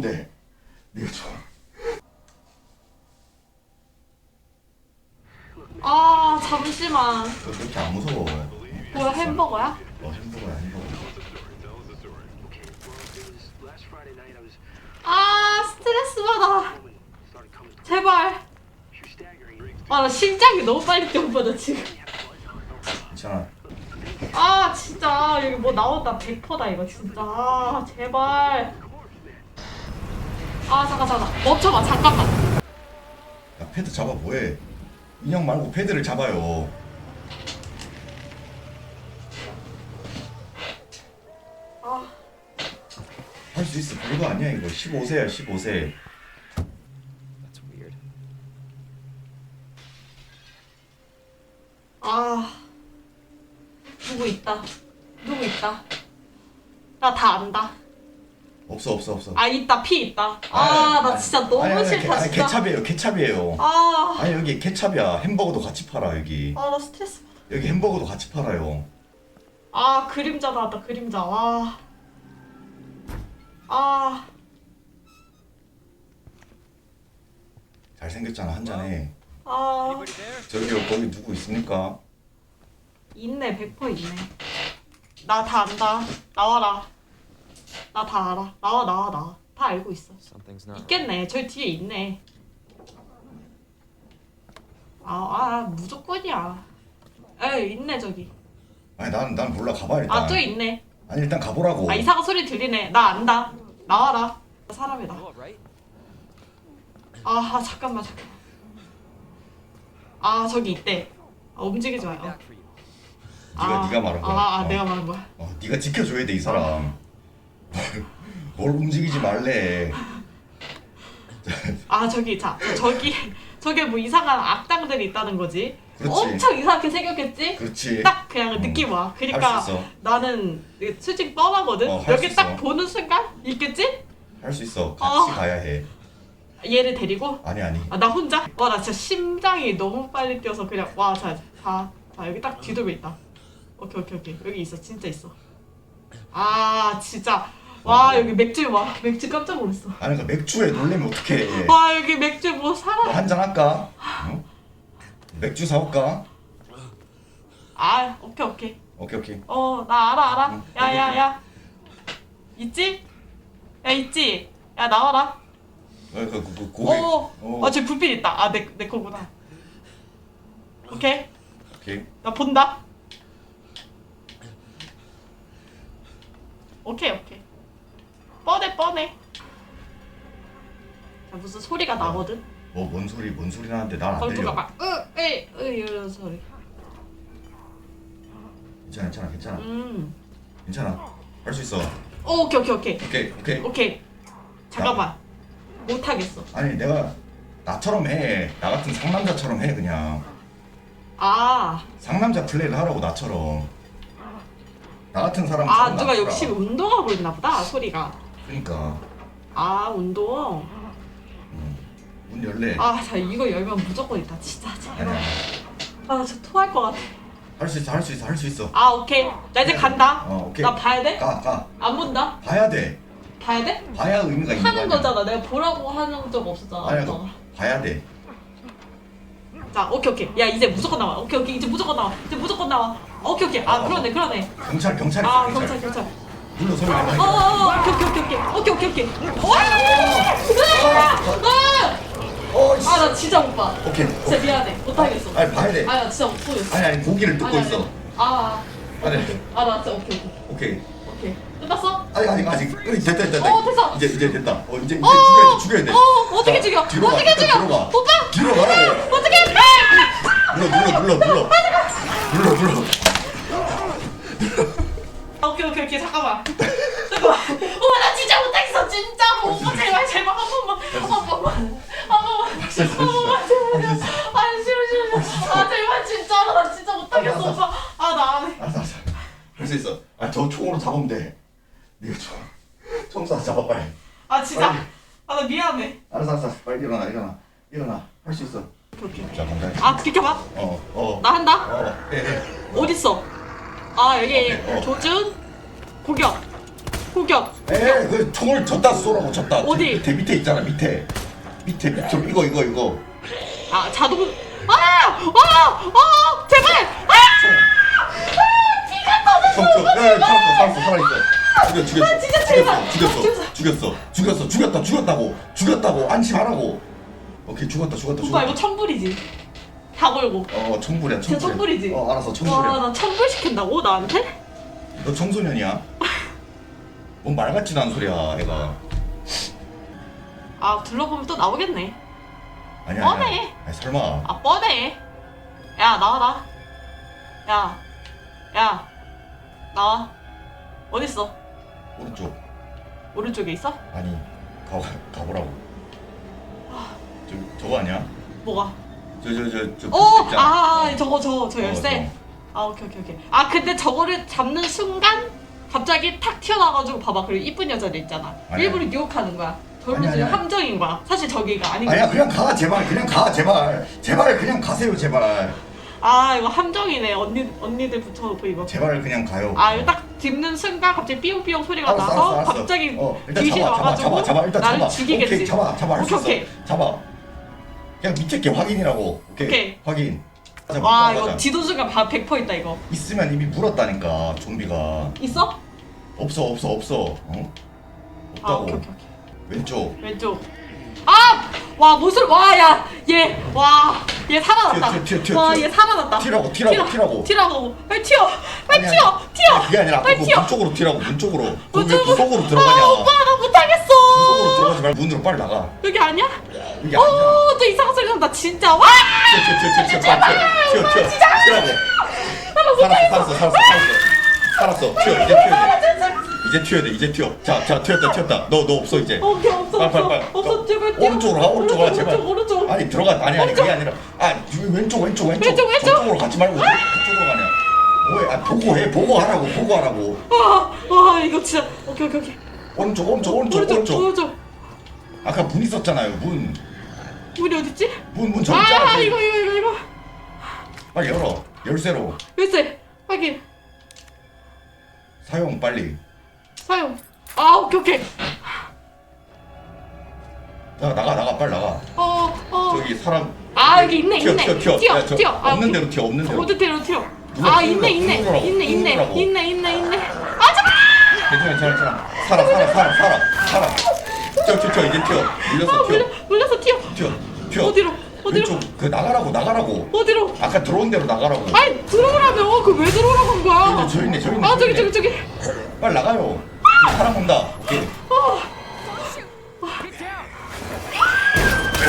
돼. 네가 좋아. 아 잠시만 너 그렇게 안 무서워. 뭐야 햄버거야? 어, 햄버거야, 햄버거. 아 스트레스 받아 제발 아 나 심장이 너무 빨리 뛰어받아 지금 괜찮아. 아 진짜 여기 뭐 나온다 100%다 이거 진짜 아 제발 아 잠깐 잠깐 멈춰봐 잠깐만 야, 패드 잡아 뭐해? 인형 말고 패드를 잡아요. 아 할 수 있어. 별거 아니야 이거. 15세야 15세. That's weird. 아 누구 있다 누구 있다 나 다 안다 없어 없어 없어. 아 있다 피 있다 아나 진짜 너무 아니, 아니, 싫다 아니, 진짜 케찹이에요 케찹이에요. 아 아니 여기 케찹이야. 햄버거도 같이 팔아 여기. 아 나 스트레스 받아. 여기 햄버거도 같이 팔아요. 아 그림자 나왔다 그림자 와. 아 잘생겼잖아 한 잔에. 아? 저기 거기 누구 있습니까? 있네 100% 있네 나 다 안다 나와라 나 다 알아. 나와 나와 나와. 다 알고 있어. 있겠네. 저기 뒤에 있네. 아, 아 무조건이야. 에이 있네 저기. 아니 난 난 몰라. 가봐 일단. 아또 있네. 아니 일단 가보라고. 아 이상한 소리 들리네. 나 안다. 나와라. 사람이다? 아, 아 잠깐만 잠깐만. 아 저기 있대. 아, 움직이지 마요. 네가 아, 네가 말한 거야. 아, 아 어. 내가 말한 거야? 어, 네가 지켜줘야 돼 이 사람. 뭘 움직이지 말래. 아 저기 자 저기 저기 뭐 이상한 악당들이 있다는 거지 그렇지. 엄청 이상하게 생겼겠지 그렇지. 딱 그냥 음. 느낌 와 그러니까 있어. 나는 솔직히 뻔하거든 어, 할수 여기 딱 있어. 보는 순간 있겠지 할 수 있어. 같이 어. 가야 해. 얘를 데리고 아니 아니. 아 나 혼자 와 나 진짜 심장이 너무 빨리 뛰어서 그냥 와자자자 여기 딱 뒤돌고 있다 오케이 오케이 오케이 여기 있어 진짜 있어 아 진짜 와 여기 맥주 와 맥주 깜짝 놀랐어 아니 그러니까 맥주에 놀래면 어떡해. 와 여기 맥주 뭐 사람 뭐 한잔 할까? 어? 맥주 사올까? 아 오케이 오케이 오케이 오케이. 어 나 알아 알아 응, 야야야 있지 야 있지 야 나와라 어, 그, 그, 그 고개. 어. 어어저 불빛 있다 아내내 거구나 오케이 오케이. 나 본다 오케이 오케이 뻔해 뻔해 자 무슨 소리가 나거든 뭐 뭔 소리 뭔 소리 나는데 난안 거기 누가 들려. 막 으에으 이런 소리 괜찮아 괜찮아 괜찮아 음 괜찮아. 할 수 있어. 오, 오케이 오케이 오케이 오케이 오케이. 오케이 잠깐만 못 하겠어 아니 내가 나처럼 해. 나 같은 상남자처럼 해 그냥. 아 상남자 플레이를 하라고 나처럼. 나 같은 사람. 아 누가 역시 운동하고 있나 보다 소리가 그러니까 아 운동 문 열래. 아 자 이거 열면 무조건 있다 진짜 제발 아니. 아저 토할 것 같아 할 수 있어 할 수 있어 할 수 있어. 아 오케이 나 이제 간다 어 오케이. 나 봐야 돼? 가 가. 안 본다 봐야 돼. 봐야 돼? 봐야 의미가 있는 하는 거 아니야. 거잖아 내가 보라고 하는 적 없었잖아 아니 오빠가. 그 봐야 돼. 자 오케이 오케이 야 이제 무조건 나와 오케이 오케이 이제 무조건 나와 이제 무조건 나와 오케이 오케이 아 어. 그러네 그러네 경찰 경찰 있어 아 경찰. 경찰 눌러 소리 내봐. 어어어 오케이 오케이 오케이 오케이 오케이 오케이 어, 씨. 아나 진짜 못 봐. 오케이. 진짜 미안해. 못하겠어. 아니 봐야 돼. 아나 진짜 못 보겠어. 아니 아니 고기를 뜯고 아니, 있어. 아니. 아. 아니. 아나 진짜 오케이 오케이 오케이. 오케이. 끝났어? 아니 아직 아직 으이, 됐다 됐다. 됐다. 어, 됐어. 이제 이제 됐다. 어 이제 이제 어, 죽여야 돼 죽여야 돼. 어 어떻게 자, 죽여? 뒤로 가, 어떻게 일단 죽여? 가. 오빠 뒤로 가라고. 어떻게? 눌러 눌러 눌러 눌러. 눌러 눌러. 아, 오케이 오케이 오케이 잠깐만. 잠깐만. 오빠 나 진짜 못하겠어 진짜로. 오빠 제발 제발 한 번만 한 번만 한 번만 한 번만 제발. 아 싫어 싫어 싫어. 아 제발 진짜로 나 진짜 못하겠어 오빠. 아나 안 해. 알았어 알았어. 할수 있어. 아저 총으로 잡으면 돼. 네가 총. 총 쏴서 잡아 빨리. 아 진짜. 아 나 미안해. 알았어 알았어. 빨리 일어나 일어나 일어나. 할 수 있어. 오케이 오케이. 자 공간. 아 비켜봐. 어 어. 나 한다. 어. 해 해. 어딨어? 아 여기 오케이, 어. 조준 공격 포격. 에, 그 총을 졌다 쏘라고 졌다. 어디? 밑에 밑에 있잖아 밑에. 밑에 밑에 이거 이거 이거. 아 자동. 아! 아! 아! 제발! 아! 아! 야, 야, 살았어 살았어 살아있어. 죽여 죽여. 아, 진짜 제발. 죽였어 죽였어. 죽였어 죽였다 죽였다고 죽였다고 안심하라고. 오케이 죽었다 죽었다 오빠 죽었다. 이거 천불이지. 다 걸고. 어 청불이야 진짜 청불. 청불이지? 어 알았어 청불이야. 와, 나 천불 시킨다고 나한테? 너 청소년이야? 뭔말 같지도 않은 소리야 애가. 아 둘러보면 또 나오겠네. 아니야. 뻔해. 아니야. 아니, 설마. 아 뻔해. 야 나와라. 야, 야, 나와. 어디 있어? 오른쪽. 오른쪽에 있어? 아니 가 가보라고. 저 저거 아니야? 뭐가? 저 저 저저 어, 아, 아, 저거 저거 저 열쇠. 어, 아 오케이 오케이 오케이. 아 근데 저거를 잡는 순간 갑자기 탁 튀어나와가지고 봐봐 그리고 이쁜 여자들 있잖아. 아니야. 일부러 유혹하는 거야. 아니야, 지금 아니야. 함정인 거야. 사실 저기가 아닌 아니야 거야. 그냥 가 제발 그냥 가 제발 제발 그냥 가세요 제발 아 이거 함정이네. 언니 언니들 붙여놓고 이거. 제발 그냥 가요. 아 이거 딱 짚는 순간 갑자기 삐용삐용 소리가 알았어, 나서 알았어, 알았어. 갑자기 어, 일단 귀신 잡아, 잡아, 와가지고 잡아, 잡아, 일단 나를 잡아. 죽이겠지. 오케이, 잡아, 잡아, 할수 오케이 있어. 오케이. 잡아. 그냥 밑에 게 확인이라고. 오케이. 오케이. 확인. 가자, 와 가자. 이거 지도 순간 바100% 있다 이거. 있으면 이미 물었다니까 좀비가. 있어? 없어, 없어, 없어. 어? 아 없다고. 오케이 오케이 오케이. 왼쪽. 왼쪽. 아! 와 무슨 와 야 얘 와 얘 살아났다. 튀어, 튀어, 튀어, 와 튀어. 얘 살아났다. 튀라고, 튀라고, 튀라고. 튀라고. 빨리 튀어. 빨리 아니, 튀어. 아니. 튀어. 아니, 그게 아니라 빨리 문, 튀어. 문 쪽으로 튀라고. 문 쪽으로. 문문왜 쪽으로. 들어가냐? 아 오빠 나 못 하겠어. 구석으로 들어가지 말고 문으로 빨리 나가. 여기 아니야? 이게 아니야. 어 또 이상한 소리 난다 진짜 와. 튀어, 튀어, 튀어, 튀어, 튀어, 튀어, 튀어, 튀라고. 살았어, 살았어, 살았어, 살았어. 살았어. 튀어, 이제 튀어야 돼. 이제 튀어야 돼, 이제 튀어. 자, 자, 튀었다, 튀었다. 너, 너 없어 이제. 오케이 없어 빨리, 없어 빨리, 빨리. 없어 너 제발 뛰어. 오른쪽으로 가, 오른쪽으로 가, 제발. 오른쪽 오른쪽. 아니 들어가, 아니 아니 그게 아니라, 아 왼쪽, 왼쪽, 왼쪽, 왼쪽, 왼쪽. 저쪽으로 가지 말고 왜 그쪽으로 가냐? 뭐해? 아 보고 해, 보고 하라고, 보고 하라고. 와, 와 이거 진짜 오케이 오케이 오케이. 오른쪽, 오른쪽, 오른쪽, 오른쪽 오른쪽. 오른쪽. 아까 문 있었잖아요, 문, 우리 어디 있지? 문, 문 저기 아 있잖아. 이거 이거 이거 이거. 빨리 열어, 열쇠로 열쇠 확인 사용 빨리. 사용. 아 오케이 오케이. 나가, 나가, 나가, 빨리 나가. 어 어. 저기 사람. 아 여기 있네 튀어, 있네. 튀어, 튀어. 튀어 야, 저 튀어. 아, 없는 오케이. 대로 튀어, 없는 대로. 어디 대로 튀어. 아 있네 있네 누르라고, 있네 있네 누르라고. 있네 있네 있네. 아 잠깐. 괜찮아, 괜찮아, 괜찮아. 살아, 살아, 살아, 살아, 살아. 튀어, 튀어, 튀어, 이제 튀어. 아 밀렸어, 물려 튀어, 물려서 튀어. 튀어, 튀어. 어디로? 어디로? 왼쪽, 그 나가라고, 나가라고. 어디로? 아까 들어온 대로 나가라고. 아니 들어오라며. 그 왜 들어오라고 한 거야? 저 있네, 저 있네. 아저 저기. 저기 저기. 빨리 나가요. 사람 온다. 오케이.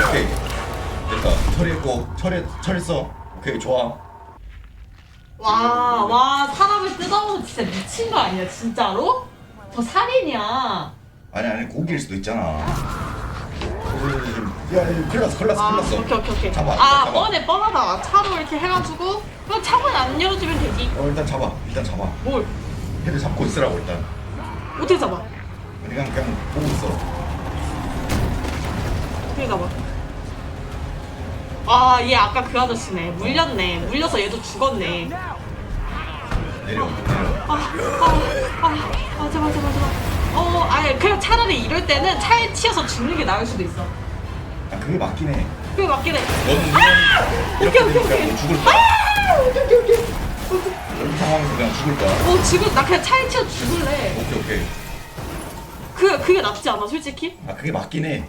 오케이. 됐다. 처리했고, 처리, 처리했어. 오케이, 좋아. 와, 와, 사람을 뜯어먹어 진짜 미친 거 아니야, 진짜로? 저 살인이야. 아니, 아니, 고기일 수도 있잖아. 야, 야, 큰일 났어, 큰일 났어, 아, 큰일. 오케이, 오케이, 오케이. 잡아, 아, 잡아. 뻔해, 뻔하다. 차로 이렇게 해가지고, 그럼 창문 안 열어주면 되지. 어, 일단 잡아. 일단 잡아. 뭘? 헤드 잡고 있으라고, 일단. 어떻게 잡아? 그냥, 그냥 보고 있어. 어떻게 잡아? 아, 얘 아까 그 아저씨네. 물렸네. 물려서 얘도 죽었네. 내려, 내려. 아, 아, 아, 아, 제발, 제발, 제발. 어, 아니, 그냥 차라리 이럴 때는 차에 치여서 죽는 게 나을 수도 있어. 아, 그게 맞긴 해. 그게 맞긴 해. 너는 그냥 이렇게 오케이, 오케이, 되니까 오케이. 뭐 죽을 거야. 아, 오케이, 오케이, 오케이. 이 상황에서 그냥 죽을 거야. 어, 지금 나 그냥 차에 치여 죽을래. 오케이, 오케이. 그 그게 낫지 않아 솔직히? 아, 그게 맞긴 해.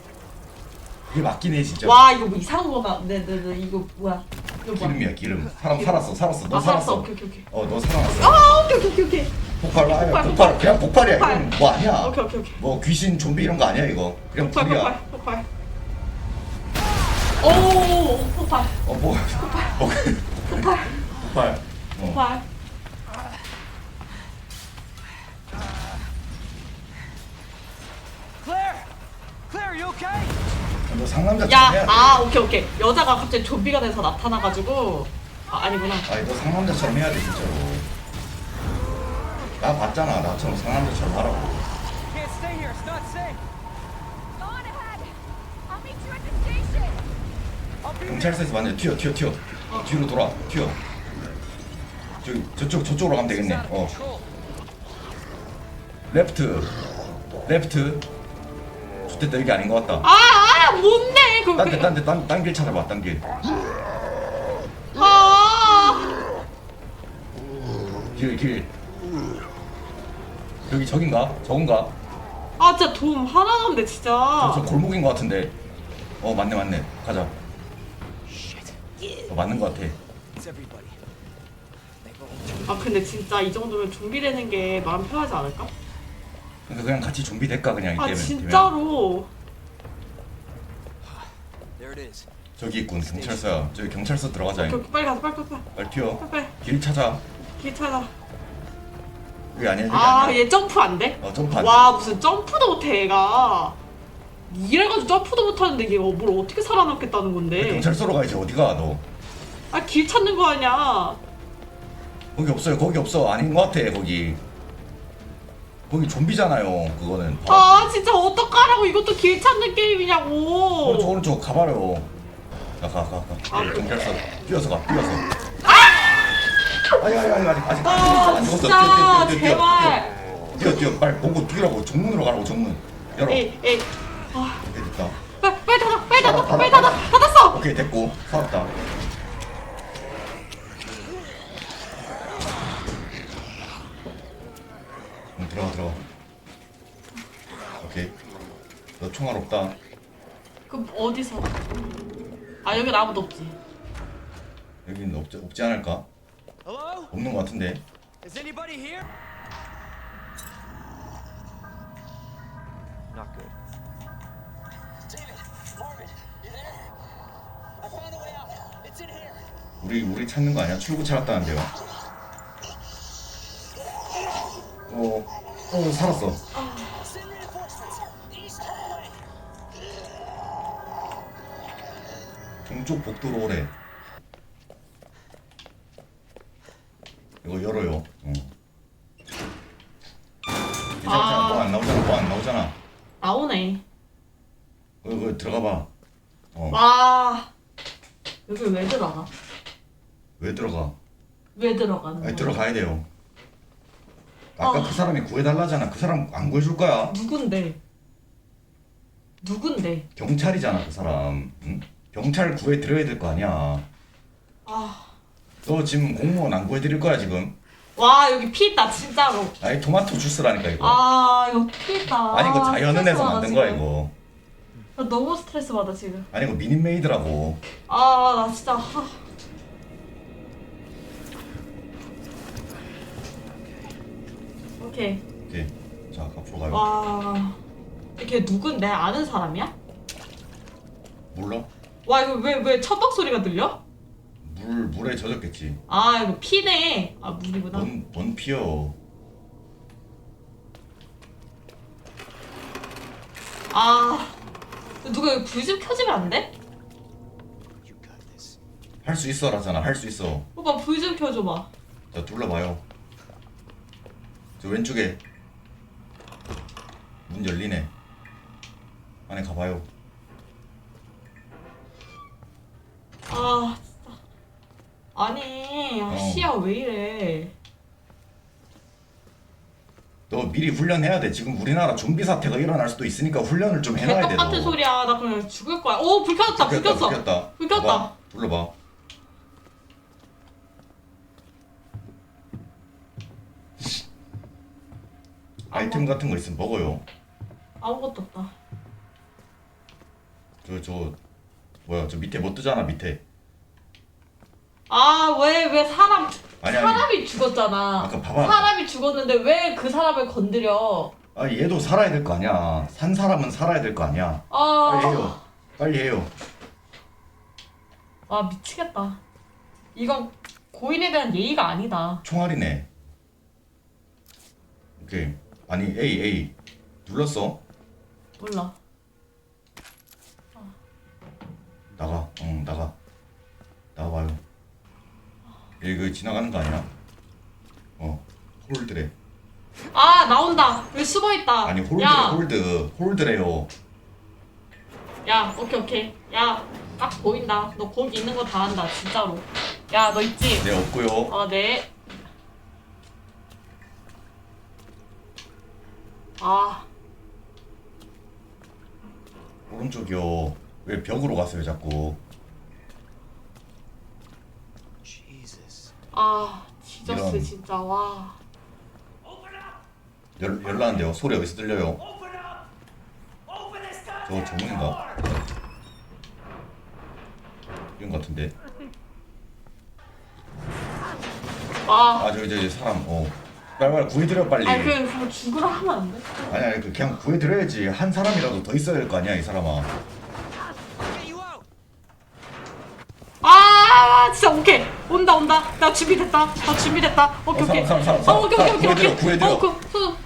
그게 맞긴 해, 진짜. 와 이거 뭐 이상한 거가 네네네 이거 뭐야? 이거 뭐야? 기름이야, 기름. 사람 살았어, 살았어. 너 아, 살았어. 살았어. 오케이, 오케이, 오케이. 어, 너 살아났어. 아 오케이 오케이 오케이 오케이 폭발, 아니야, 폭발, 폭발. 그냥 폭발이야. 폭발. 이건 뭐 아니야. 오케이 오케이 오케이 뭐 귀신, 좀비 이런 거 아니야, 이거. 그냥 폭발 불이야. 폭발 폭발 오 폭발 어, 뭐. 뭐. 폭발 폭발. 어. 폭발 Claire! 너 상남자처럼 해야 돼. 야아 오케이 오케이 여자가 갑자기 좀비가 돼서 나타나가지고 아 아니구나 아니, 너 상남자처럼 해야 돼, 진짜로. 나 봤잖아. 나처럼 상남자처럼 하라고. Can't stay here. It's not safe. Go on ahead. I'll meet you at the station. I'll be there. 경찰서에서 만나 튀어, 튀어, 튀어. 뒤로 돌아, 튀어. 저기, 저쪽, 저쪽으로 가면 It's 되겠네. out of 어. control. 레프트. 레프트 좋댔다 여기 아닌 것 같다 아, 아, 뭔데? 그, 딴데 그, 딴데 딴딴길 찾아봐 딴길 아, 길, 길. 여기 저긴가? 저건가? 아, 진짜 도움 하나도 없네, 진짜. 저, 저 골목인 것 같은데. 어, 맞네, 맞네. 가자. 어, 맞는 것 같아. 아, 근데 진짜 이 정도면 좀비 되는 게 마음 편하지 않을까? 그러니까 그냥 같이 좀비 될까 그냥 이 아, 게임은. 진짜로. 저기 있군 경찰서야. 저기 경찰서 들어가자. 오케이, 빨리 가자, 빨리, 빨리, 빨리. 빨리 튀어. 빨리, 빨리. 길 찾아. 길 찾아. 여기 아니야, 여기 아, 아니야. 얘 점프 안 돼? 어, 점프 안 돼. 와, 무슨 점프도 못해, 얘가. 이래가지고 점프도 못하는데 얘가 뭘 어떻게 살아남겠다는 건데. 경찰서로 가야지 어디가 너? 아, 길 찾는 거 아니야. 거기 없어요. 거기 없어. 아닌 것 같아. 거기. 거기 좀비잖아요. 그거는. 아, 진짜 어떡하라고 이것도 길 찾는 오른쪽 게임이냐고. 오른쪽 가봐요. 가, 가, 가, 가. 아, 네, 그- 경찰서 뛰어서 가. 뛰어서. 아니 아니 아니 아니 아직 아, 안 죽었어. 진짜, 뛰어, 뛰어, 뛰어, 뛰어, 제발. 뛰어, 뛰어, 뛰어. 빨리 보고 뛰라고. 정문으로 가라고. 정문. 열어. 에이, 에이. 아, 오케이 됐다. 빨리, 빨리 닫아, 빨리 닫아, 빨리 닫아. 닫아, 닫았어. 오케이 됐고. 살았다. 들어가 들어가. 오케이. 너 총알 없다. 그럼 어디서? 아, 여기 아무도 없지. 여기는 없지, 없지 않을까? Hello? 없는 것 같은데. Is anybody here? Not good. David, Marvin, you there? I found a way out. It's in here. 우리 우리 찾는 거 아니야? 출구 찾았다는데요. 어, 어 살았어. 동쪽 복도로 오래. 이거 열어요. 어. 괜찮아, 아. 뭐안 나오잖아, 뭐 안 나오잖아. 나오네. 어, 이거 들어가 봐. 어, 와. 여기 왜 들어가? 왜 들어가? 왜 들어가는 거야? 들어가야 돼요. 아까 아. 그 사람이 구해달라잖아. 그 사람 안 구해줄 거야. 누군데? 누군데? 경찰이잖아, 그 사람. 응? 경찰 구해 드려야 될 거 아니야. 아. 너 지금 공무원 안 구해드릴 거야 지금? 와, 여기 피 있다, 진짜로. 아니 토마토 주스라니까 이거. 아, 이거 피 있다. 아니 이거 자연은에서 받아, 만든 거야 지금. 이거. 나 너무 스트레스 받아, 지금. 아니 이거 미니메이드라고. 아, 나 진짜. 하. 오케이. 오케이. 자 앞으로 가요. 와. 걔 누군데? 아는 사람이야? 몰라? 와, 이거 왜, 왜 첩박 소리가 들려? 물 물에 젖었겠지. 아, 이거 피네. 아, 물이구나. 뭔, 뭔 피어. 아. 누가 여기 불좀 켜주면 안 돼? 할 수 있어라잖아. 할 수 있어. 오빠 불 좀 켜줘봐. 자 둘러봐요. 저 왼쪽에 문 열리네. 안에 가봐요. 아, 진짜. 아니, 아, 어. 시야 왜 이래. 너 미리 훈련해야 돼. 지금 우리나라 좀비 사태가 일어날 수도 있으니까 훈련을 좀 해놔야 돼. 개떡 같은 너. 소리야. 나 그냥 죽을 거야. 오, 불 켰다, 불 켰어. 불 켰다. 불 켰다. 봐봐. 둘러봐. 아이템 같은 거 있으면 먹어요. 아무것도 없다. 저 저 뭐야 저 밑에 못 뜨잖아 밑에. 아, 왜, 왜 사람, 아니, 아니. 사람이 죽었잖아. 아까 봐봐. 사람이 죽었는데 왜 그 사람을 건드려? 아 얘도 살아야 될 거 아니야. 산 사람은 살아야 될 거 아니야. 아, 빨리 해요. 빨리 해요. 아, 미치겠다. 이건 고인에 대한 예의가 아니다. 총알이네. 오케이. 아니 A A 눌렀어? 몰라. 나가. 응 나가. 나와봐요. 여기 그 지나가는 거 아니야? 어 홀드래. 아, 나온다. 여기 숨어 있다. 아니 홀드 야, 홀드 홀드래요. 야, 오케이, 오케이. 야, 딱 보인다. 너 거기 있는 거 다 안다, 진짜로. 야, 너 있지? 네 없고요. 어, 네. 아, 오른쪽이요. 왜 벽으로 갔어요 자꾸? Jesus. 아 뒤졌어 이런. 진짜 와 열 열나는데요. 소리 어디서 들려요? 저거 정문인가? 이런 것 같은데. 아, 아 저기 저기 사람. 어. 빨리 빨리 구해드려 빨리. 아니 그냥 그거 죽으라 하면 안 돼? 아니 그 그냥 구해드려야지. 한 사람이라도 더 있어야 될 거 아니야 이 사람아. 아 진짜 오케이 온다 온다 나 준비됐다 나 준비됐다 오케이 어, 오케이 사람, 사람, 사람, 어 오케이 오케이 오케이 구해드려, 오케이 구해드려. 어 그, 그,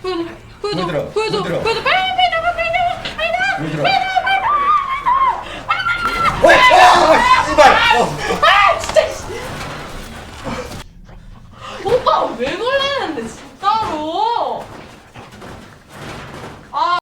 구해줘 구해드려, 구해줘 구해줘 구해드려. 구해줘 빨리 빨리 나가 빨리 나가 빨리 나가 구해드려. 왜? 아 씨발. 어. 아 진짜 씨. 오빠 왜 놀래